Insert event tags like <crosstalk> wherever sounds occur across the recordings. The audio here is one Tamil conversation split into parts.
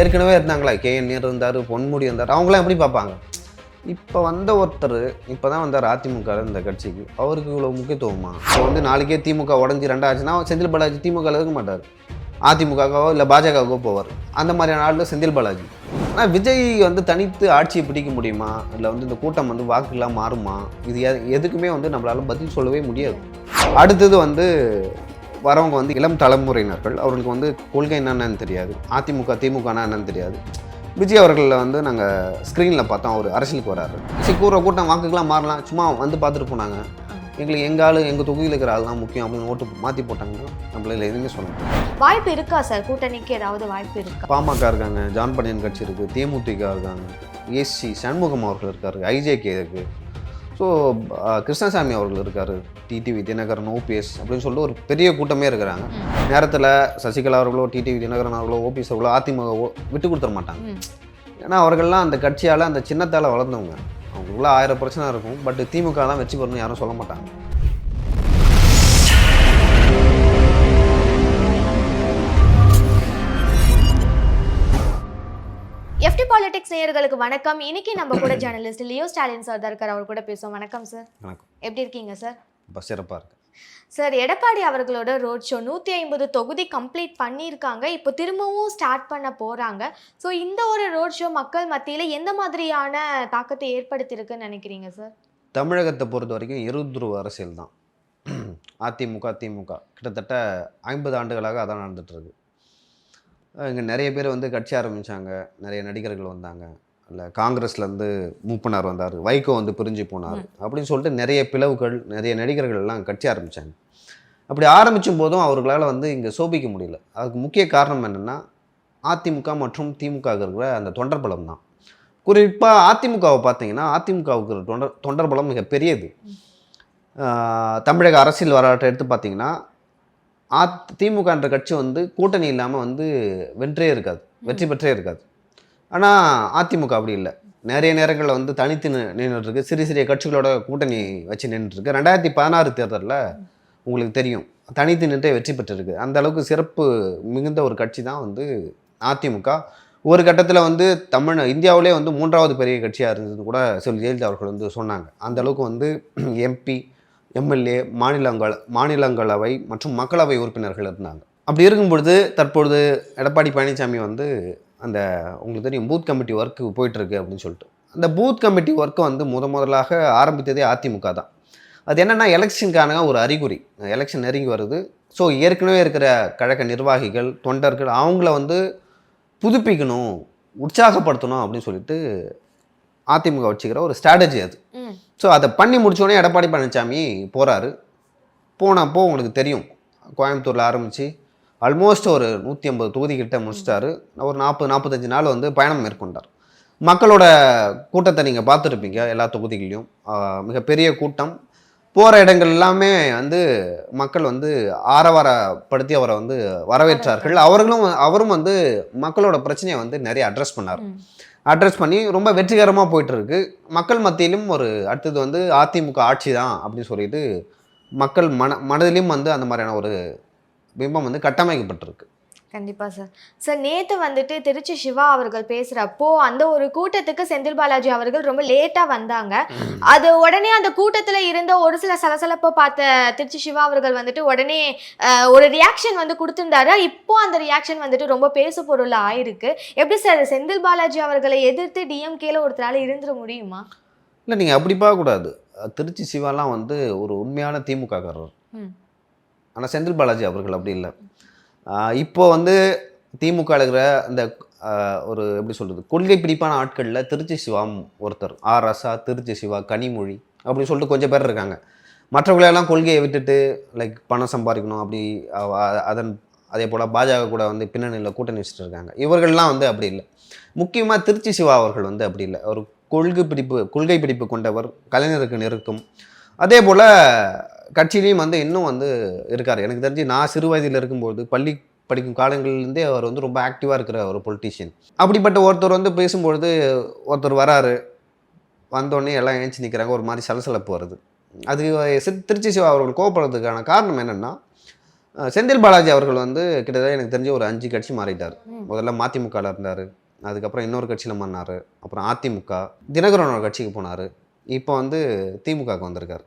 ஏற்கனவே இருந்தாங்களா. கேஎன் இருந்தார் பொன்முடி இருந்தார். அவங்களாம் எப்படி பார்ப்பாங்க? இப்போ வந்த ஒருத்தர் இப்போ தான் வந்தார் அதிமுக இந்த கட்சிக்கு. அவருக்கு இவ்வளோ முக்கியத்துவமா? இப்போ வந்து நாளைக்கே திமுக உடஞ்சி ரெண்டாச்சுன்னா செந்தில் பாலாஜி திமுக இருக்க மாட்டார். அதிமுகவோ இல்லை பாஜகவோ போவார். அந்த மாதிரியான ஆள் செந்தில் பாலாஜி. ஆனால் விஜய் வந்து தனித்து ஆட்சியை பிடிக்க முடியுமா? இல்லை வந்து இந்த கூட்டம் வந்து வாக்குலாம் மாறுமா? இது எதுக்குமே வந்து நம்மளால் பதில் சொல்லவே முடியாது. அடுத்தது வந்து வரவங்க வந்து இளம் தலைமுறையினர்கள் அவர்களுக்கு வந்து கொள்கை என்னென்னு தெரியாது. அதிமுக திமுகனா என்னன்னு தெரியாது. விஜய் அவர்களில் வந்து நாங்கள் ஸ்க்ரீனில் பார்த்தோம் அவர் அரசியலுக்கு வராரு. சரி கூற கூட்டம் வாக்குக்கெல்லாம் மாறலாம் சும்மா வந்து பார்த்துட்டு போனாங்க. எங்களுக்கு எங்கள் ஆள் எங்கள் தொகுதியில் இருக்கிற ஆள் தான் முக்கியம் அப்படின்னு ஓட்டு மாற்றி போட்டாங்கன்னா நம்மளால எதுவுமே சொல்ல முடியாது. வாய்ப்பு இருக்கா சார்? கூட்டணிக்கு ஏதாவது வாய்ப்பு இருக்கா? பாமக இருக்காங்க ஜான் பனியன் கட்சி இருக்குது தேமுதிக இருக்காங்க ஏசி சண்முகம் அவர்கள் இருக்காரு ஐஜேகே இருக்கு. ஸோ கிருஷ்ணசாமி அவர்கள் இருக்காரு. டிடிவி தினகரன் ஓபிஎஸ் அப்படின்னு சொல்லிட்டு ஒரு பெரிய கூட்டமே இருக்கிறாங்க. நேரத்தில் சசிகலா அவர்களோ டிடிவி தினகரன் அவர்களோ ஓபிஎஸ் அவர்களோ அதிமுகவோ விட்டு கொடுத்துட மாட்டாங்க. ஏன்னா அவர்கள்லாம் அந்த கட்சியால் அந்த சின்னத்தால் வளர்ந்தவங்க. அவங்களுக்குள்ள ஆயிரம் பிரச்சனை இருக்கும். பட் திமுக தான் வெற்றி பெறணும்னு யாரும் சொல்ல மாட்டாங்க. எஃப்டி பாலிடிக்ஸ் நேயர்களுக்கு வணக்கம். இன்னைக்கு நம்ம கூட ஜேர்னலிஸ்ட் லியோ ஸ்டாலின் சார் தான் இருக்கார். அவர் கூட பேசுவோம். வணக்கம் சார் வணக்கம். எப்படி இருக்கீங்க சார் ரொம்ப சிறப்பாக இருக்கு. சார் எடப்பாடி அவர்களோட ரோட் ஷோ நூற்றி ஐம்பது தொகுதி கம்ப்ளீட் பண்ணியிருக்காங்க. இப்போ திரும்பவும் ஸ்டார்ட் பண்ண போகிறாங்க ஸோ இந்த ஒரு ரோட் ஷோ மக்கள் மத்தியில் எந்த மாதிரியான தாக்கத்தை ஏற்படுத்தியிருக்குன்னு நினைக்கிறீங்க சார் தமிழகத்தை பொறுத்த வரைக்கும் இருதுருவ அரசியல் தான் <clears throat> அதிமுக திமுக. கிட்டத்தட்ட ஐம்பது ஆண்டுகளாக அதான் நடந்துட்டு இருக்கு. இங்கே நிறைய பேர் வந்து கட்சி ஆரம்பித்தாங்க நிறைய நடிகர்கள் வந்தாங்க. இல்லை காங்கிரஸ்லேருந்து மூப்பனார் வந்தார். வைகோ வந்து பிரிஞ்சு போனார். அப்படின்னு சொல்லிட்டு நிறைய பிளவுகள் நிறைய நடிகர்கள் எல்லாம் கட்சி ஆரம்பித்தாங்க அப்படி ஆரம்பிச்சும் போதும் அவர்களால் வந்து இங்கே சோபிக்க முடியல. அதுக்கு முக்கிய காரணம் என்னென்னா அதிமுக மற்றும் திமுக இருக்கிற அந்த தொண்டர் பலம் தான். குறிப்பாக அதிமுகவை பார்த்தீங்கன்னா அதிமுகவுக்கு தொண்டர் தொண்டர் பலம் மிக பெரியது தமிழக அரசியல் வரலாற்றை எடுத்து பார்த்தீங்கன்னா அத் திமுகன்ற கட்சி வந்து கூட்டணி இல்லாமல் வந்து வென்றே இருக்காது. வெற்றி பெற்றே இருக்காது. ஆனால் அதிமுக அப்படி இல்லை. நிறைய நேரங்களில் வந்து தனித்து நின்றுருக்கு சிறிய சிறிய கட்சிகளோட கூட்டணி வச்சு நின்றுருக்கு ரெண்டாயிரத்தி பதினாறு தேர்தலில் உங்களுக்கு தெரியும். தனித்து நின்றே வெற்றி பெற்றிருக்கு. அந்த அளவுக்கு சிறப்பு மிகுந்த ஒரு கட்சி தான் வந்து அதிமுக. ஒரு கட்டத்தில் வந்து தமிழ் இந்தியாவிலே வந்து மூன்றாவது பெரிய கட்சியாக இருந்ததுன்னு கூட செல்வி ஜெயலலிதா அவர்கள் வந்து சொன்னாங்க. அந்த அளவுக்கு வந்து எம்பி எம்எல்ஏ மாநிலங்கள் மாநிலங்களவை மற்றும் மக்களவை உறுப்பினர்கள் இருந்தாங்க. அப்படி இருக்கும் பொழுது தற்பொழுது எடப்பாடி பழனிசாமி வந்து அந்த உங்களுக்கு தெரியும் பூத் கமிட்டி ஒர்க்கு போயிட்டுருக்கு அப்படின்னு சொல்லிட்டு. அந்த பூத் கமிட்டி ஒர்க்கை வந்து முத முதலாக ஆரம்பித்ததே அதிமுக தான். அது என்னென்னா எலெக்ஷனுக்கான ஒரு அறிகுறி. எலெக்ஷன் நெருங்கி வருது. ஸோ ஏற்கனவே இருக்கிற கழக நிர்வாகிகள் தொண்டர்கள் அவங்கள வந்து புதுப்பிக்கணும் உற்சாகப்படுத்தணும் அப்படின்னு சொல்லிட்டு அதிமுக வச்சுக்கிற ஒரு ஸ்ட்ராட்டஜி அது. ஸோ அதை பண்ணி முடிச்சோடனே எடப்பாடி பழனிசாமி போகிறாரு போனப்போ உங்களுக்கு தெரியும். கோயம்புத்தூரில் ஆரம்பித்து ஆல்மோஸ்ட் ஒரு நூற்றி ஐம்பது தொகுதி கிட்ட முடிச்சிட்டாரு. ஒரு நாற்பது நாற்பத்தஞ்சு நாள் வந்து பயணம் மேற்கொண்டார். மக்களோட கூட்டத்தை நீங்கள் பார்த்துருப்பீங்க எல்லா தொகுதிகளையும் மிகப்பெரிய கூட்டம். போகிற இடங்கள் எல்லாமே வந்து மக்கள் வந்து ஆரவாரப்படுத்தி அவரை வந்து வரவேற்றார்கள். அவர்களும் அவரும் வந்து மக்களோட பிரச்சனையை வந்து நிறைய அட்ரஸ் பண்ணார். அட்ரஸ் பண்ணி ரொம்ப வெற்றிகரமாக போயிட்டுருக்கு. மக்கள் மத்தியிலும் ஒரு அடுத்தது வந்து அதிமுக ஆட்சி தான் அப்படின்னு சொல்லிட்டு மக்கள் மன மனதிலையும் வந்து அந்த மாதிரியான ஒரு பிம்பம் வந்து கட்டமைக்கப்பட்டிருக்கு. கண்டிப்பா சார். சார் நேத்து வந்துட்டு திருச்சி சிவா அவர்கள் பேசுறப்போ அந்த ஒரு கூட்டத்துக்கு செந்தில் பாலாஜி அவர்கள் ரொம்ப லேட்டா வந்தாங்க. அது உடனே அந்த கூட்டத்துல இருந்த ஒரு சில சலசலப்பை பார்த்த திருச்சி சிவா அவர்கள் வந்துட்டு உடனே ஒரு ரியாக்ஷன் வந்து கொடுத்திருந்தாரு. இப்போ அந்த ரியாக்ஷன் வந்துட்டு ரொம்ப பேசு பொருள் ஆயிருக்கு. எப்படி சார் செந்தில் பாலாஜி அவர்களை எதிர்த்து டிஎம்கேல ஒருத்தரால இருந்துட முடியுமா? இல்லை நீங்கள் அப்படி பார்க்கக்கூடாது திருச்சி சிவாலாம் வந்து ஒரு உண்மையான திமுககாரர் ம். ஆனால் செந்தில் பாலாஜி அவர்கள் அப்படி இல்லை. இப்போ வந்து திமுக இருக்கிற அந்த ஒரு எப்படி சொல்கிறது கொள்கை பிடிப்பான ஆட்களில் திருச்சி சிவாம் ஒருத்தர் ஆர் ரசா திருச்சி சிவா கனிமொழி அப்படின்னு சொல்லிட்டு கொஞ்சம் பேர் இருக்காங்க. மற்றவங்களெல்லாம் கொள்கையை விட்டுட்டு லைக் பணம் சம்பாதிக்கணும் அப்படி அதன் அதே போல் பாஜக கூட வந்து பின்னணியில் கூட்டணி வச்சுட்டு இருக்காங்க. இவர்கள்லாம் வந்து அப்படி இல்லை. முக்கியமாக திருச்சி சிவா அவர்கள் வந்து அப்படி இல்லை. ஒரு கொள்கை பிடிப்பு கொள்கை பிடிப்பு கொண்டவர் கலைஞருக்கு நெருக்கும். அதே போல் கட்சியிலையும் வந்து இன்னும் வந்து இருக்கார். எனக்கு தெரிஞ்சு நான் சிறு வயதில் இருக்கும்போது பள்ளி படிக்கும் காலங்களிலேருந்தே அவர் வந்து ரொம்ப ஆக்டிவாக இருக்கிற ஒரு பொலிட்டீஷியன் அப்படிப்பட்ட ஒருத்தர் வந்து பேசும்பொழுது ஒருத்தர் வராரு. வந்தோடனே எல்லாம் ஏஞ்சி நிற்கிறாங்க ஒரு மாதிரி சலசலப்பு வருது. அது திருச்சி சிவா அவர்கள் கோவப்படுறதுக்கான காரணம் என்னென்னா செந்தில் பாலாஜி அவர்கள் வந்து கிட்டத்தட்ட எனக்கு தெரிஞ்ச ஒரு அஞ்சு கட்சி மாறிட்டார். முதல்ல மதிமுகவில் இருந்தார். அதுக்கப்புறம் இன்னொரு கட்சியில் மாறினார். அப்புறம் அதிமுக தினகரனோட கட்சிக்கு போனார். இப்போ வந்து திமுகவுக்கு வந்திருக்காரு.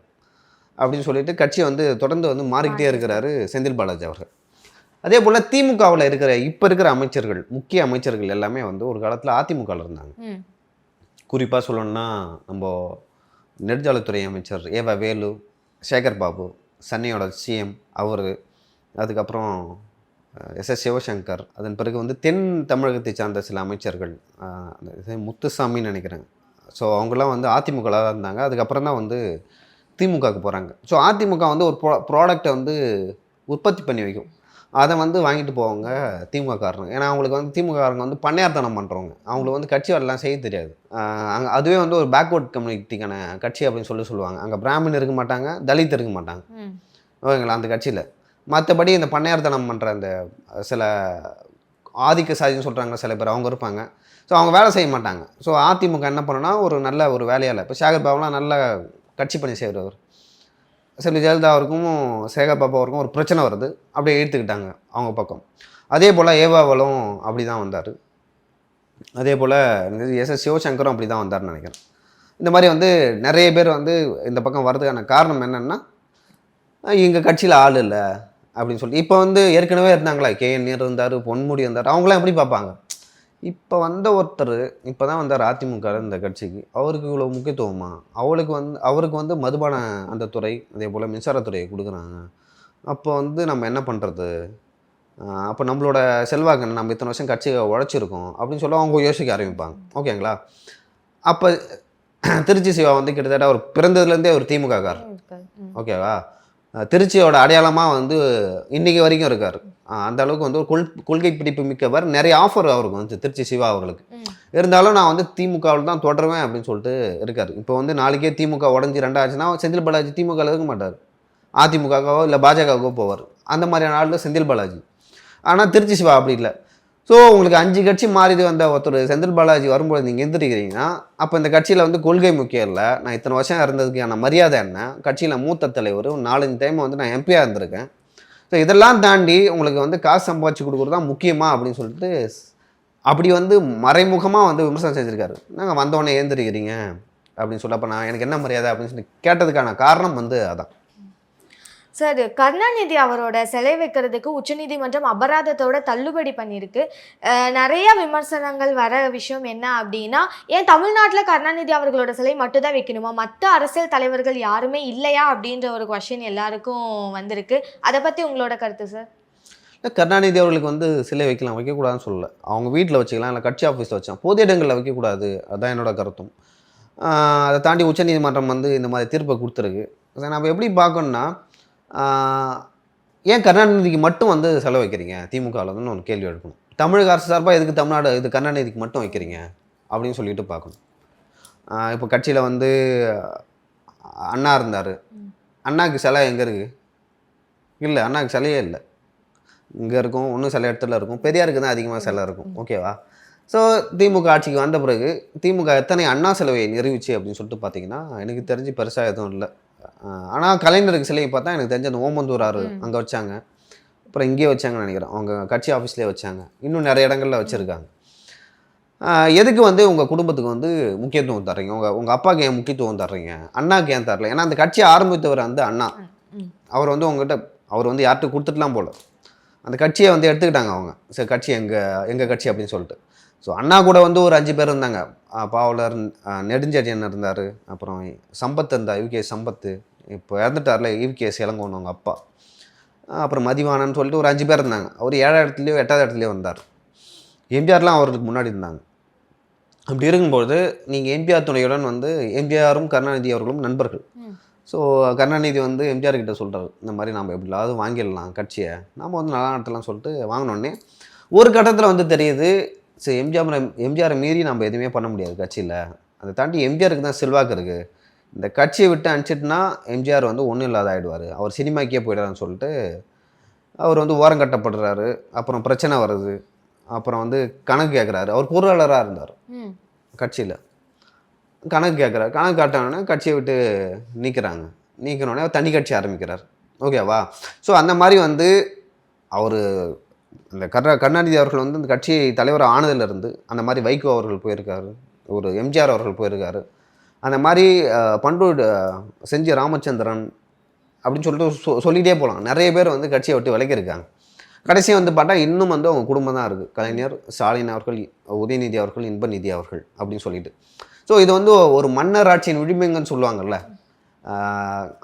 அப்படின்னு சொல்லிட்டு கட்சி வந்து தொடர்ந்து வந்து மாறிக்கிட்டே இருக்கிறாரு செந்தில் பாலாஜி அவர்கள். அதே போல் திமுகவில் இருக்கிற இப்போ இருக்கிற அமைச்சர்கள் முக்கிய அமைச்சர்கள் எல்லாமே வந்து ஒரு காலத்தில் அதிமுகவில் இருந்தாங்க. குறிப்பாக சொல்லணும்னா நம்ம நெடுஞ்சாலைத்துறை அமைச்சர் ஏவா வேலு சேகர் பாபு சென்னையோட சிஎம் அவர் அதுக்கப்புறம் எஸ் எஸ் சிவசங்கர் அதன் பிறகு வந்து தென் தமிழகத்தை சார்ந்த சில அமைச்சர்கள் முத்துசாமின்னு நினைக்கிறேன். ஸோ அவங்களாம் வந்து அதிமுகவில் தான் இருந்தாங்க. அதுக்கப்புறம் தான் வந்து திமுகவுக்கு போகிறாங்க ஸோ அதிமுக வந்து ஒரு ப்ரோ ப்ராடக்டை வந்து உற்பத்தி பண்ணி வைக்கும். அதை வந்து வாங்கிட்டு போவாங்க திமுக காரங்க ஏன்னா அவங்களுக்கு வந்து திமுக காரங்க வந்து பண்ணையார்த்தனம் பண்ணுறவங்க அவங்களுக்கு வந்து கட்சி வரலாம் செய்ய தெரியாது. அங்கே அதுவே வந்து ஒரு பேக்வர்ட் கம்யூனிட்டிக்கான கட்சி அப்படின்னு சொல்லி சொல்லுவாங்க. அங்கே பிராமின் இருக்க மாட்டாங்க தலித் இருக்க மாட்டாங்க. ஓகேங்களா? அந்த கட்சியில். மற்றபடி இந்த பண்ணையார்த்தனம் பண்ணுற அந்த சில ஆதிக்க சாதின்னு சொல்கிறாங்க சில பேர் அவங்க இருப்பாங்க. ஸோ அவங்க வேலை செய்ய மாட்டாங்க. ஸோ அதிமுக என்ன பண்ணுன்னா ஒரு நல்ல ஒரு வேலையால் இப்போ சேகர் பாபுலாம் நல்ல கட்சி பணி செய்கிறவர் செல்வி ஜெயலலிதா அவருக்கும் சேகர் பாபு அவருக்கும் ஒரு பிரச்சனை வருது. அப்படியே எடுத்துக்கிட்டாங்க அவங்க பக்கம். அதே போல் ஏவாவலும் அப்படி தான் வந்தார். அதே போல் எஸ் எஸ் சிவசங்கரும் அப்படி தான் வந்தார்னு நினைக்கிறேன். இந்த மாதிரி வந்து நிறைய பேர் வந்து இந்த பக்கம் வர்றதுக்கான காரணம் என்னென்னா எங்கள் கட்சியில் ஆள் இல்லை அப்படின்னு சொல்லி இப்போ வந்து ஏற்கனவே இருந்தாங்களா? கேஎன் இருந்தார் பொன்முடி இருந்தார். அவங்களாம் எப்படி பார்ப்பாங்க? இப்போ வந்த ஒருத்தர் இப்போ தான் வந்தார் அதிமுக இந்த கட்சிக்கு. அவருக்கு இவ்வளோ முக்கியத்துவமா? அவளுக்கு வந்து அவருக்கு வந்து மதுபான அந்த துறை அதே போல் மின்சாரத்துறையை கொடுக்குறாங்க. அப்போ வந்து நம்ம என்ன பண்ணுறது அப்போ நம்மளோட செல்வாக்கு? நம்ம இத்தனை வருஷம் கட்சியை உழைச்சிருக்கோம் அப்படின்னு சொல்ல அவங்க யோசிக்க ஆரம்பிப்பாங்க. ஓகேங்களா? அப்போ திருச்சி சிவா வந்து கிட்டத்தட்ட அவர் பிறந்ததுலேருந்தே ஒரு திமுக கார் ம். ஓகேவா? திருச்சியோட அடையாளமாக வந்து இன்னைக்கு வரைக்கும் இருக்கார். அந்த அளவுக்கு வந்து ஒரு கொள் கொள்கை பிடிப்பு மிக்கவர். நிறைய ஆஃபர் அவருக்கு வந்து திருச்சி சிவா அவர்களுக்கு. இருந்தாலும் நான் வந்து திமுகவில் தான் தொடருவேன் அப்படின்னு சொல்லிட்டு இருக்கார். இப்போ வந்து நாளைக்கே திமுக உடஞ்சி ரெண்டாச்சுன்னா செந்தில் பாலாஜி திமுகவில் இருக்க மாட்டார். அதிமுகவோ இல்லை பாஜகவுக்கோ போவார். அந்த மாதிரியான ஆள் தான் செந்தில் பாலாஜி. ஆனால் திருச்சி சிவா அப்படி இல்லை. ஸோ உங்களுக்கு அஞ்சு கட்சி மாறிது வந்த ஒருத்தர் செந்தில் பாலாஜி வரும்போது நீங்கள் எந்திரிக்கிறீங்கன்னா அப்போ இந்த கட்சியில் வந்து கொள்கை முக்கியம் இல்லை. நான் இத்தனை வருஷம் இருந்ததுக்கான மரியாதை என்ன? கட்சியில் மூத்த தலைவர் நாலஞ்சு டைம் வந்து நான் எம்பியாக இருந்திருக்கேன். ஸோ இதெல்லாம் தாண்டி உங்களுக்கு வந்து காசு சம்பாதிச்சு கொடுக்குறது தான் முக்கியமாக அப்படின்னு சொல்லிட்டு அப்படி வந்து மறைமுகமாக வந்து விமர்சனம் செஞ்சுருக்காரு. நாங்கள் வந்தோடனே ஏந்திரிக்கிறீங்க? அப்படின்னு சொல்லப்போ நான் எனக்கு என்ன மரியாதை அப்படின்னு சொல்லி கேட்டதுக்கான காரணம் வந்து அதான். சார் கருணாநிதி அவரோட சிலை வைக்கிறதுக்கு உச்சநீதிமன்றம் அபராதத்தோட தள்ளுபடி பண்ணியிருக்கு. நிறைய விமர்சனங்கள் வர விஷயம் என்ன அப்படின்னா ஏன் தமிழ்நாட்டில் கருணாநிதி அவர்களோட சிலை மட்டும்தான் வைக்கணுமா? மற்ற அரசியல் தலைவர்கள் யாருமே இல்லையா? அப்படின்ற ஒரு கொஷின் எல்லாருக்கும் வந்திருக்கு. அதை பற்றி உங்களோட கருத்து சார்? இல்லை கருணாநிதி அவர்களுக்கு வந்து சிலை வைக்கலாம் வைக்கக்கூடாதுன்னு சொல்லலை. அவங்க வீட்டில் வச்சுக்கலாம் இல்லை கட்சி ஆஃபீஸில் வச்சான் பொது இடங்களில் வைக்கக்கூடாது. அதுதான் என்னோட கருத்தும். அதை தாண்டி உச்சநீதிமன்றம் வந்து இந்த மாதிரி தீர்ப்பை கொடுத்துருக்கு. அதை நம்ம எப்படி பார்க்கணுன்னா ஏன் கருணாநிதிக்கு மட்டும் வந்து செலவு வைக்கிறீங்க திமுகவில் வந்து ஒரு கேள்வி எடுக்கணும் தமிழக அரசு சார்பாக எதுக்கு தமிழ்நாடு இது கருணாநிதிக்கு மட்டும் வைக்கிறீங்க? அப்படின்னு சொல்லிட்டு பார்க்கணும். இப்போ கட்சியில் வந்து அண்ணா இருந்தார். அண்ணாக்கு சிலை எங்கே இருக்குது இல்லை அண்ணாக்கு சிலையே இல்லை. இங்கே இருக்கும் இன்னும் சில இடத்துல இருக்கும். பெரியாருக்கு தான் அதிகமாக சிலை இருக்கும். ஓகேவா? ஸோ திமுக ஆட்சிக்கு வந்த பிறகு திமுக எத்தனை அண்ணா செலவை நிறுவிச்சு அப்படின்னு சொல்லிட்டு பார்த்தீங்கன்னா எனக்கு தெரிஞ்சு பெருசாக எதுவும் இல்லை. ஆனால் கலைஞருக்கு சிலையை பார்த்தா எனக்கு தெரிஞ்ச அந்த ஓமந்தூர் ஆறு. அங்கே வச்சாங்க. அப்புறம் இங்கேயே வச்சாங்கன்னு நினைக்கிறேன். அவங்க கட்சி ஆஃபீஸ்லேயே வச்சாங்க. இன்னும் நிறைய இடங்கள்ல வச்சுருக்காங்க. எதுக்கு வந்து உங்கள் குடும்பத்துக்கு வந்து முக்கியத்துவம் தர்றீங்க? உங்கள் உங்கள் அப்பாவுக்கு ஏன் முக்கியத்துவம் தர்றீங்க? அண்ணாக்கு ஏன் தரல? ஏன்னா அந்த கட்சியை ஆரம்பித்தவர் வந்து அண்ணா. அவர் வந்து உங்ககிட்ட அவர் வந்து யார்கிட்ட கொடுத்துட்டுலாம் போல. அந்த கட்சியை வந்து எடுத்துக்கிட்டாங்க அவங்க. சரி கட்சி எங்கள் எங்கள் கட்சி அப்படின்னு சொல்லிட்டு. ஸோ அண்ணா கூட வந்து ஒரு அஞ்சு பேர் இருந்தாங்க. பாவலர் நெடுஞ்செழியன் இருந்தார். அப்புறம் சம்பத் இருந்தார் யூகே சம்பத்து. இப்போ இறந்துட்டார்ல யூகேஎஸ் இளங்கோன்னு அவங்க அப்பா. அப்புறம் மதிவானன்னு சொல்லிட்டு ஒரு அஞ்சு பேர் இருந்தாங்க. அவர் ஏழாவது இடத்துலையோ எட்டாவது இடத்துலையோ வந்தார். எம்ஜிஆர்லாம் அவருக்கு முன்னாடி இருந்தாங்க. அப்படி இருக்கும்போது நீங்கள் எம்ஜிஆர் துணையுடன் வந்து எம்ஜிஆரும் கருணாநிதி அவர்களும் நண்பர்கள். ஸோ கருணாநிதி வந்து எம்ஜிஆர் கிட்ட சொல்கிறாரு இந்த மாதிரி நம்ம எப்படியாவது வாங்கிடலாம் கட்சியை. நாம் வந்து நல்லா நடத்தலாம் சொல்லிட்டு வாங்கினோடனே ஒரு கட்டத்தில் வந்து தெரியுது சரி எம்ஜிஆர் எம்ஜிஆரை மீறி நம்ம எதுவுமே பண்ண முடியாது கட்சியில். அதை தாண்டி எம்ஜிஆருக்கு தான் செல்வாக்கு இருக்குது இந்த கட்சியை விட்டு அனுப்பிச்சிட்டுனா எம்ஜிஆர் வந்து ஒன்றும் இல்லாத ஆகிடுவார் அவர் சினிமாக்கே போயிடுறாருன்னு சொல்லிட்டு அவர் வந்து ஓரம் கட்டப்படுறாரு. அப்புறம் பிரச்சனை வருது. அப்புறம் வந்து கணக்கு கேட்குறாரு அவர் பொருளாளராக இருந்தார். கட்சியில். கணக்கு கேட்குறாரு கணக்கு காட்டினோடனே கட்சியை விட்டு நீக்கிறாங்க. நீக்கினோடனே அவர் தனி கட்சி ஆரம்பிக்கிறார். ஓகேவா? ஸோ அந்த மாதிரி வந்து அவர் இந்த கருணா கருணாநிதி அவர்கள் வந்து இந்த கட்சி தலைவர் ஆனதிலிருந்து அந்த மாதிரி வைகோ அவர்கள் போயிருக்காரு. ஒரு எம்ஜிஆர் அவர்கள் போயிருக்காரு. அந்த மாதிரி பண்டூர் செஞ்சி ராமச்சந்திரன் அப்படின்னு சொல்லிட்டு சொ சொல்லிகிட்டே போகலாம் நிறைய பேர் வந்து கட்சியை விட்டு விலகியிருக்காங்க. கடைசி வந்து பார்த்தா இன்னும் வந்து அவங்க குடும்பம் தான் இருக்குது கலைஞர் ஸ்டாலின் அவர்கள் உதயநிதி அவர்கள் இன்பநிதி அவர்கள் அப்படின்னு சொல்லிட்டு. ஸோ இது வந்து ஒரு மன்னர் ஆட்சியின் விழுமியங்கன்னு சொல்லுவாங்கல்ல.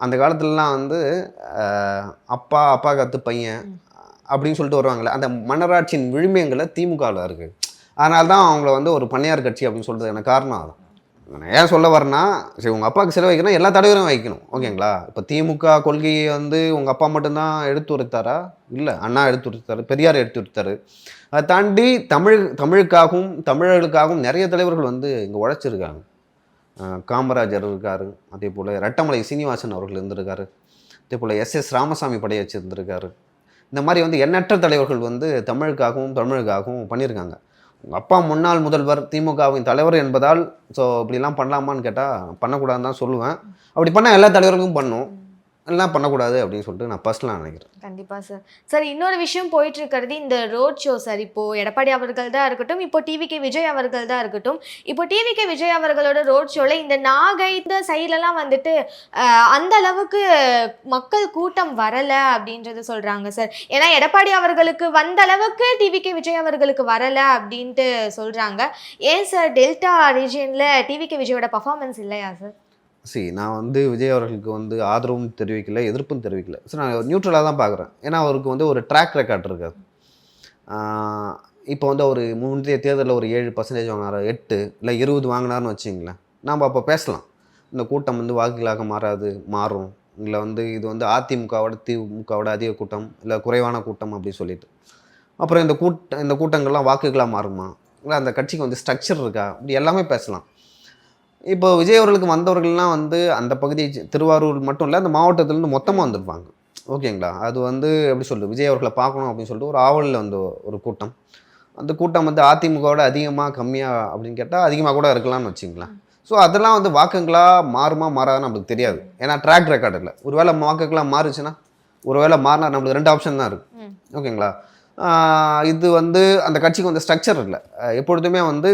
அந்த காலத்துலலாம் வந்து அப்பா அப்பா கத்து பையன் அப்படின்னு சொல்லிட்டு வருவாங்கல்ல. அந்த மன்னராட்சியின் விழுமியங்களை திமுகவில் இருக்குது அதனால தான் அவங்கள வந்து ஒரு பண்ணையார் கட்சி அப்படின்னு சொல்கிறது எனக்கு காரணம் அதான் நான் ஏன் சொல்ல வரேன்னா சரி உங்கள் அப்பாவுக்கு செலவு வைக்கணும் எல்லா தலைவரும் வைக்கணும். ஓகேங்களா? இப்போ திமுக கொள்கையை வந்து உங்கள் அப்பா மட்டும்தான் எடுத்து உரைத்தாரா? இல்லை அண்ணா எடுத்து உரைத்தாரு பெரியார் எடுத்து உரைத்தாரு. அதை தாண்டி தமிழ் தமிழுக்காகவும் தமிழர்களுக்காகவும் நிறைய தலைவர்கள் வந்து இங்கே உழைச்சிருக்காங்க. காமராஜர் இருக்கார் அதே போல் ரெட்டமலை சீனிவாசன் அவர்கள் இருந்திருக்காரு. அதே போல் எஸ் எஸ் ராமசாமி படைய வச்சுருந்துருக்காரு. இந்த மாதிரி வந்து எண்ணற்ற தலைவர்கள் வந்து தமிழுக்காகவும் தமிழுக்காகவும் பண்ணியிருக்காங்க. உங்கள் அப்பா முன்னாள் முதல்வர் திமுகவின் தலைவர் என்பதால் ஸோ இப்படிலாம் பண்ணலாமான்னு கேட்டால் பண்ணக்கூடாதுன்னு தான் சொல்லுவேன். அப்படி பண்ணால் எல்லா தலைவருக்கும் பண்ணும். எல்லாம் பண்ணக்கூடாது அப்படின்னு சொல்லிட்டு நான் பர்சனலாக நினைக்கிறேன். கண்டிப்பாக சார் சார் இன்னொரு விஷயம் போயிட்டு இருக்கிறது இந்த ரோட் ஷோ சார் இப்போது எடப்பாடி அவர்கள் தான் இருக்கட்டும் இப்போ டிவிகே விஜய் அவர்கள் தான் இருக்கட்டும் இப்போ டிவிகே விஜய் அவர்களோட ரோட் ஷோவில் இந்த நாகை இந்த சைட்லலாம் வந்துட்டு அந்த அளவுக்கு மக்கள் கூட்டம் வரலை அப்படின்றது சொல்கிறாங்க சார் ஏன்னா எடப்பாடி அவர்களுக்கு வந்த அளவுக்கு டிவிகே விஜய் அவர்களுக்கு வரலை அப்படின்ட்டு சொல்கிறாங்க ஏன் சார் டெல்டா ரீஜியனில் டிவிகே விஜயோட பர்ஃபார்மன்ஸ் இல்லையா சார் சி நான் வந்து விஜய் அவர்களுக்கு வந்து ஆதரவும் தெரிவிக்கல எதிர்ப்பும் தெரிவிக்கல. ஸோ நான் நியூட்ரலாக தான் பார்க்குறேன். ஏன்னா அவருக்கு வந்து ஒரு ட்ராக் ரெக்கார்ட் இருக்காது. இப்போ வந்து அவர் முந்தைய தேர்தலில் ஒரு ஏழு பர்சன்டேஜ் வாங்கினார்? எட்டு இல்லை இருபது வாங்கினாருன்னு வச்சிங்களேன் நாம் அப்போ பேசலாம். இந்த கூட்டம் வந்து வாக்குகளாக மாறாது மாறும். இல்லை வந்து இது வந்து அதிமுகவோட திமுகவோட அதிக கூட்டம் இல்லை குறைவான கூட்டம் அப்படின்னு சொல்லிட்டு. அப்புறம் இந்த கூட்ட இந்த கூட்டங்கள்லாம் வாக்குகளாக மாறுமா? இல்லை அந்த கட்சிக்கு வந்து ஸ்ட்ரக்சர் இருக்கா? இப்படி எல்லாமே பேசலாம். இப்போ விஜய் அவர்களுக்கு வந்தவர்கள்லாம் வந்து அந்த பகுதி திருவாரூர் மட்டும் இல்லை அந்த மாவட்டத்துலேருந்து மொத்தமாக வந்திருப்பாங்க. ஓகேங்களா? அது வந்து எப்படி சொல்றது? விஜய் அவர்களை பார்க்கணும் அப்படின்னு சொல்லிட்டு ஒரு ஆவலில் வந்த ஒரு கூட்டம். அந்த கூட்டம் வந்து அதிமுகவோட அதிகமாக கம்மியாக அப்படின்னு கேட்டால் அதிகமாக கூட இருக்கலாம்னு வச்சுங்களேன். ஸோ அதெல்லாம் வந்து வாக்குங்களா மாறுமா மாறாதுன்னு நம்மளுக்கு தெரியாது. ஏன்னா ட்ராக் ரெக்கார்டு இல்லை. ஒருவேளை வாக்குகளாக மாறுச்சுன்னா ஒருவேளை மாறினா நம்மளுக்கு ரெண்டு ஆப்ஷன் தான் இருக்குது. ஓகேங்களா? இது வந்து அந்த கட்சிக்கு வந்து ஸ்ட்ரக்சர் இல்லை. எப்பொழுதுமே வந்து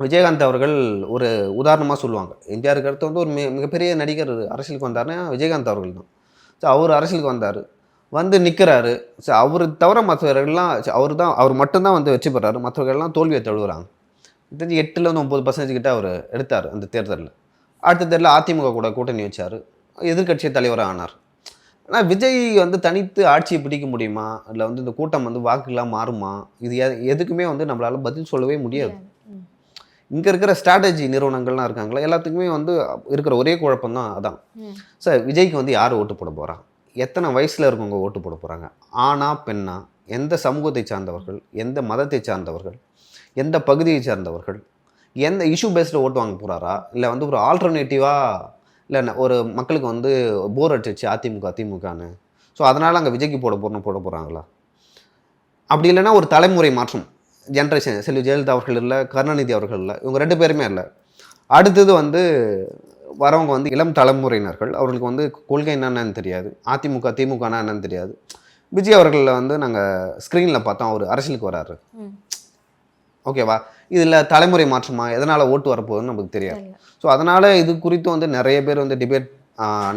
விஜயகாந்த் அவர்கள் ஒரு உதாரணமாக சொல்லுவாங்க. எம்ஜிஆருக்கு அடுத்து வந்து ஒரு மிக மிகப்பெரிய நடிகர் அரசியலுக்கு வந்தார்னா விஜயகாந்த் அவர்கள் தான் ஸோ அவர் அரசியலுக்கு வந்தார். வந்து நிற்கிறாரு ஸோ அவர் தவிர மற்றவர்கள்லாம் அவர் தான் அவர் மட்டும்தான் வந்து வெற்றி பெறாரு. மற்றவர்கள்லாம் தோல்வியை தழுவுறாங்க. தெரிஞ்சு எட்டுலேருந்து ஒம்பது பர்சன்டேஜ் கிட்ட அவர் எடுத்தார் அந்த தேர்தலில். அடுத்த தேர்தலில் அதிமுக கூட கூட்டணி வச்சார். எதிர்க்கட்சி தலைவராக ஆனார். ஆனால் விஜய் வந்து தனித்து ஆட்சியை பிடிக்க முடியுமா? இல்லை வந்து இந்த கூட்டம் வந்து வாக்குலாம் மாறுமா? இது எதுக்குமே வந்து நம்மளால் பதில் சொல்லவே முடியாது. இங்கே இருக்கிற ஸ்ட்ராட்டஜி நிறுவனங்கள்லாம் இருக்காங்களா எல்லாத்துக்குமே வந்து இருக்கிற ஒரே குழப்பம் தான் அதான். சார் விஜய்க்கு வந்து யார் ஓட்டு போட போகிறா எத்தனை வயசில் இருக்கவங்க ஓட்டு போட போகிறாங்க ஆணா பெண்ணா? எந்த சமூகத்தை சார்ந்தவர்கள்? எந்த மதத்தை சார்ந்தவர்கள்? எந்த பகுதியை சார்ந்தவர்கள்? எந்த இஷ்யூ பேஸ்டில் ஓட்டு வாங்க போகிறாரா இல்லை வந்து ஒரு ஆல்டர்னேட்டிவாக இல்லை ஒரு மக்களுக்கு வந்து போர் அடிச்சிச்சு அதிமுக திமுகன்னு. ஸோ அதனால் அங்கே விஜய்க்கு போட போகிறோம் போட போகிறாங்களா அப்படி இல்லைன்னா ஒரு தலைமுறை மாற்றம். ஜென்ரேஷன் செல்வி ஜெயலலிதா அவர்கள் இல்லை கருணாநிதி அவர்கள் இல்லை இவங்க ரெண்டு பேருமே இல்லை. அடுத்தது வந்து வரவங்க வந்து இளம் தலைமுறையினர்கள் அவர்களுக்கு வந்து கொள்கை என்னென்னு தெரியாது அதிமுக திமுகனா என்னன்னு தெரியாது. விஜய் அவர்களில் வந்து நாங்கள் ஸ்க்ரீனில் பார்த்தோம் அவர் அரசியலுக்கு வராரு. ஓகேவா இதில் தலைமுறை மாற்றமா? எதனால் ஓட்டு வரப்போகுதுன்னு நமக்கு தெரியாது. ஸோ அதனால் இது குறித்து வந்து நிறைய பேர் வந்து டிபேட்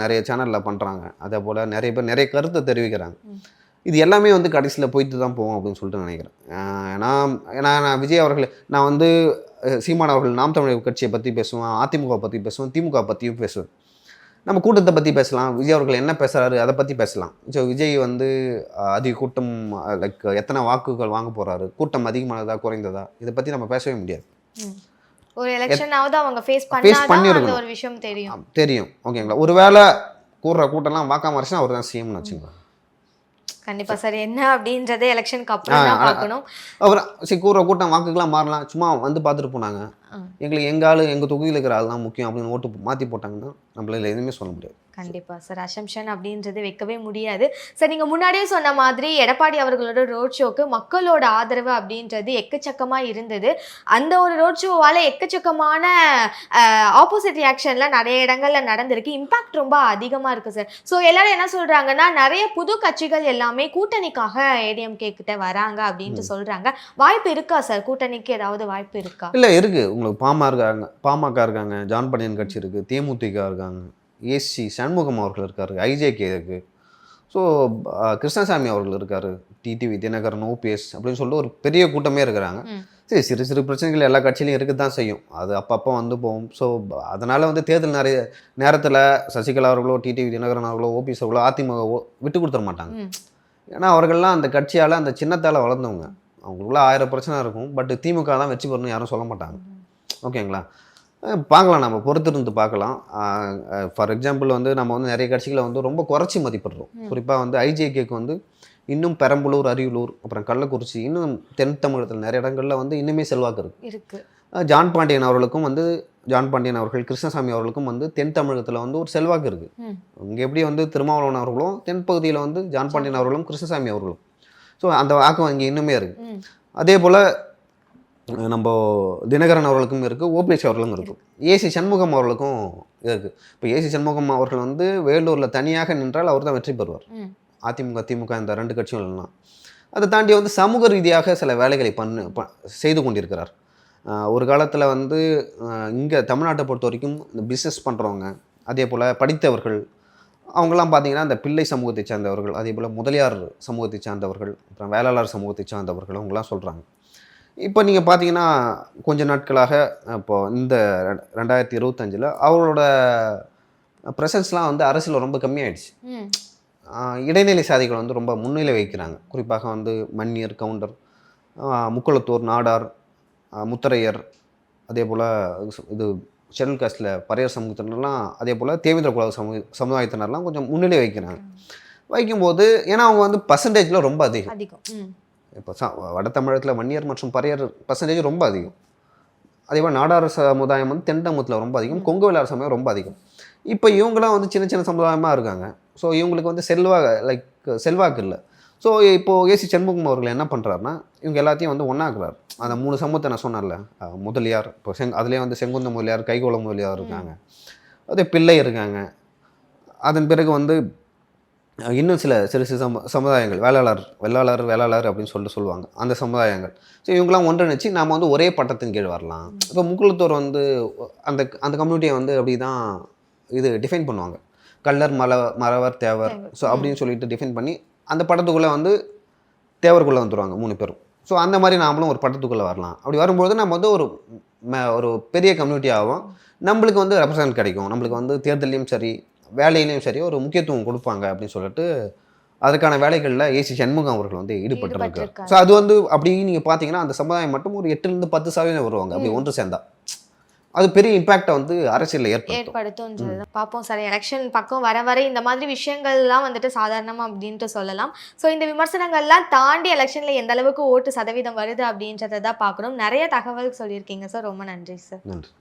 நிறைய சேனலில் பண்ணுறாங்க அதே போல் நிறைய பேர் நிறைய கருத்தை தெரிவிக்கிறாங்க. இது எல்லாமே வந்து கடைசியில் போயிட்டு தான் போவோம் அப்படின்னு சொல்லிட்டு நினைக்கிறேன். ஏன்னா ஏன்னா நான் விஜய் அவர்கள் நான் வந்து சீமான் அவர்கள் நாம் தமிழர் கட்சியை பற்றி பேசுவேன் அதிமுக பற்றி பேசுவேன் திமுக பற்றியும் பேசுவேன். நம்ம கூட்டத்தை பற்றி பேசலாம் விஜய் அவர்கள் என்ன பேசுகிறாரு அதை பற்றி பேசலாம். ஸோ விஜய் வந்து அதிக கூட்டம் லைக் எத்தனை வாக்குகள் வாங்க போகிறாரு கூட்டம் அதிகமானதா குறைந்ததா இதை பற்றி நம்ம பேசவே முடியாது. ஒரு எலெக்ஷனாவது அவங்க ஃபேஸ் பண்ணியிருக்கணும். ஒரு விஷயம் தெரியும். தெரியும். ஓகேங்களா? ஒருவேளை கூடுற கூட்டம்லாம் வாக்காம இருந்துச்சுன்னா அவர் தான் சிஎம்னு வச்சுக்கோங்க. கண்டிப்பா சார். என்ன அப்படின்றத எலெக்ஷனுக்கு அப்புறம் பார்க்கணும். அப்புறம் சரி கூடுற கூட்டம் வாக்குக்கெல்லாம் மாறலாம். சும்மா வந்து பார்த்துட்டு போனாங்க. எங்களுக்கு எங்கள் ஆள் எங்கள் தொகுதியில் இருக்கிற ஆள் தான் முக்கியம் அப்படின்னு ஓட்டு மாற்றி போட்டாங்கன்னா நம்மளால எதுவுமே சொல்ல முடியாது. கண்டிப்பா. சார் அசம்ஷன் அப்படின்றது வைக்கவே முடியாது. சார் நீங்க முன்னாடியே சொன்ன மாதிரி எடப்பாடி அவர்களோட ரோட் ஷோக்கு மக்களோட ஆதரவு அப்படின்றது எக்கச்சக்கமா இருந்தது. அந்த ஒரு ரோட் ஷோவால எக்கச்சக்கமான ஆப்போசிட் ரியாக்ஷன்லாம் நிறைய இடங்கள்ல நடந்திருக்கு. இம்பாக்ட் ரொம்ப அதிகமா இருக்கு சார். ஸோ எல்லாரும் என்ன சொல்றாங்கன்னா நிறைய புது கட்சிகள் எல்லாமே கூட்டணிக்காக ஏடிஎம்கே கிட்ட வராங்க அப்படின்ட்டு சொல்றாங்க. வாய்ப்பு இருக்கா சார்? கூட்டணிக்கு ஏதாவது வாய்ப்பு இருக்கா? இல்லை இருக்குது உங்களுக்கு பாமா இருக்காங்க பாமக இருக்காங்க ஜான் பனியன் கட்சி இருக்குது தேமுதிக இருக்காங்க ஏசி சண்முகம் அவர்கள் இருக்காரு ஐஜேகே இருக்குது ஸோ கிருஷ்ணசாமி அவர்கள் இருக்கார் டிடிவி தினகரன் ஓபிஎஸ் அப்படின்னு சொல்லிட்டு ஒரு பெரிய கூட்டமே இருக்கிறாங்க. சரி சிறு சிறு பிரச்சனைகள் எல்லா கட்சியிலையும் இருக்க தான் செய்யும். அது அப்பப்போ வந்து போகும். ஸோ அதனால் வந்து தேர்தல் நிறைய நேரத்தில் சசிகலா அவர்களோ டிடிவி தினகரன் அவர்களோ ஓபிஎஸ் அவர்களோ அதிமுக விட்டு கொடுத்துட மாட்டாங்க. ஏன்னா அவர்கள்லாம் அந்த கட்சியால் அந்த சின்னத்தால் வளர்ந்தவங்க. அவங்களுக்குள்ள ஆயிரம் பிரச்சனை இருக்கும். பட் திமுக தான் வெற்றி பெறணும் யாரும் சொல்ல மாட்டாங்க. ஓகேங்களா? பார்க்கலாம். நம்ம பொறுத்திருந்து பார்க்கலாம். ஃபார் எக்ஸாம்பிள் வந்து நம்ம வந்து நிறைய கட்சிகளை வந்து ரொம்ப குறைச்சி மதிப்பிடுறோம். குறிப்பாக வந்து ஐஜேகேக்கு வந்து இன்னும் பெரம்பலூர் அரியலூர் அப்புறம் கள்ளக்குறிச்சி இன்னும் தென் தமிழகத்தில் நிறைய இடங்கள்ல வந்து இன்னுமே செல்வாக்கு இருக்கு. இருக்கு. அஹ் ஜான் பாண்டியன் அவர்களுக்கும் வந்து ஜான் பாண்டியன் அவர்கள் கிருஷ்ணசாமி அவர்களுக்கும் வந்து தென் தமிழகத்தில் வந்து ஒரு செல்வாக்கு இருக்குது. இங்கே எப்படி வந்து திருமாவளவன் அவர்களும் தென் பகுதியில் வந்து ஜான் பாண்டியன் அவர்களும் கிருஷ்ணசாமி அவர்களும். ஸோ அந்த வாக்கு இங்கே இன்னுமே இருக்குது. அதே போல் நம்ம தினகரன் அவர்களுக்கும் இருக்குது ஓபிஎஸ் அவர்களுக்கும் இருக்கும் ஏசி சண்முகம் அவர்களுக்கும் இருக்குது இப்போ ஏசி சண்முகம் அவர்கள் வந்து வேலூரில் தனியாக நின்றால் அவர் தான் வெற்றி பெறுவார். அதிமுக திமுக இந்த ரெண்டு கட்சிகள்லாம் அதை தாண்டி வந்து சமூக ரீதியாக சில வேலைகளை பண்ணு ப- செய்து கொண்டிருக்கிறார். ஒரு காலத்தில் வந்து இங்கே தமிழ்நாட்டை பொறுத்த வரைக்கும் இந்த பிஸ்னஸ் பண்ணுறவங்க அதே போல் படித்தவர்கள் அவங்கெல்லாம் பார்த்தீங்கன்னா இந்த பிள்ளை சமூகத்தை சார்ந்தவர்கள் அதே போல் முதலியார் சமூகத்தை சார்ந்தவர்கள் அப்புறம் வேளாளர் சமூகத்தை சார்ந்தவர்கள் அவங்களாம் சொல்கிறாங்க இப்போ நீங்கள் பார்த்தீங்கன்னா கொஞ்ச நாட்களாக இப்போ இந்த ரெண்டாயிரத்தி இருபத்தஞ்சில் அவரோட ப்ரெசன்ஸ்லாம் வந்து அரசியல் ரொம்ப கம்மியாயிடுச்சு. இடைநிலை சாதிகள் வந்து ரொம்ப முன்னிலை வைக்கிறாங்க குறிப்பாக வந்து மன்னியர் கவுண்டர் முக்குளத்தூர் நாடார் முத்தரையர் அதே போல் இது ஷெட்யூல் காஸ்டில் பறையர் சமூகத்தினர்லாம் அதே போல் தேவேந்திர குல சமூக சமுதாயத்தினர்லாம் கொஞ்சம் முன்னிலை வைக்கிறாங்க வைக்கும்போது ஏன்னா அவங்க வந்து பர்சன்டேஜில் ரொம்ப அதிகம். இப்போ ச வட தமிழகத்தில் வன்னியர் மற்றும் பறையர் பர்சன்டேஜ் ரொம்ப அதிகம். அதே மாதிரி நாடார் சமுதாயம் வந்து தென் ரொம்ப அதிகம் கொங்கு வேளார் சமயம் ரொம்ப அதிகம். இப்போ இவங்களாம் வந்து சின்ன சின்ன சமுதாயமாக இருக்காங்க. ஸோ இவங்களுக்கு வந்து செல்வாக்கு லைக் செல்வாக்கு இல்லை. ஸோ இப்போது ஏசி சண்முகம் அவர்கள் என்ன பண்ணுறாருன்னா இவங்க எல்லாத்தையும் வந்து ஒன்றாக்குறாரு அந்த மூணு சமூகத்தை நான் சொன்னேன்ல முதலியார் இப்போ செங் அதுலேயே வந்து செங்குந்த முதலியார் கைகோள முதலியார் இருக்காங்க. அதே பிள்ளை இருக்காங்க. அதன் பிறகு வந்து இன்னும் சில சிறு சிறு சம சமுதாயங்கள் வேளாளர் வெள்ளாளர் வேளாளர் அப்படின்னு சொல்லிட்டு சொல்லுவாங்க. அந்த சமுதாயங்கள். ஸோ இவங்களாம் ஒன்றிணைச்சு நாம் வந்து ஒரே பட்டத்தின் கீழ் வரலாம். இப்போ முக்குளத்தூர் வந்து அந்த அந்த கம்யூனிட்டியை வந்து அப்படி தான் இது டிஃபைன் பண்ணுவாங்க. கல்லர் மல மறவர் தேவர். ஸோ அப்படின்னு சொல்லிட்டு டிஃபைன் பண்ணி அந்த பட்டத்துக்குள்ளே வந்து தேவருக்குள்ளே வந்துருவாங்க மூணு பேரும். ஸோ அந்த மாதிரி நாமளும் ஒரு பட்டத்துக்குள்ளே வரலாம். அப்படி வரும்போது நம்ம வந்து ஒரு ம- ஒரு பெரிய கம்யூனிட்டி ஆகும் நம்மளுக்கு வந்து ரெப்ரசன்ட் கிடைக்கும். நம்மளுக்கு வந்து தேர்தலையும் சரி வேலையிலையும் சரி ஒரு முக்கியத்துவம் கொடுப்பாங்க அப்படின்னு சொல்லிட்டு அதுக்கான வேலைகளில் ஏசி சண்முகம் அவர்கள் வந்து ஈடுபட்டிருக்காரு. ஸோ அது வந்து அப்படி நீங்கள் பார்த்தீங்கன்னா அந்த சமுதாயம் மட்டும் ஒரு எட்டுலேருந்து பத்து சதவீதம் வருவாங்க. அப்படி ஒன்று சேர்ந்தா. அது பெரிய இம்பாக்டை வந்து அரசியலில் ஏற்படுத்தும். பார்ப்போம் சார். எலெக்ஷன் பக்கம் வர வர இந்த மாதிரி விஷயங்கள்லாம் வந்துட்டு சாதாரணமா அப்படின்ட்டு சொல்லலாம். ஸோ இந்த விமர்சனங்கள்லாம் தாண்டி எலெக்ஷன்ல எந்த அளவுக்கு ஓட்டு சதவீதம் வருது அப்படின்றத தான் பார்க்கணும். நிறைய தகவல் சொல்லியிருக்கீங்க சார். ரொம்ப நன்றி சார். நன்றி.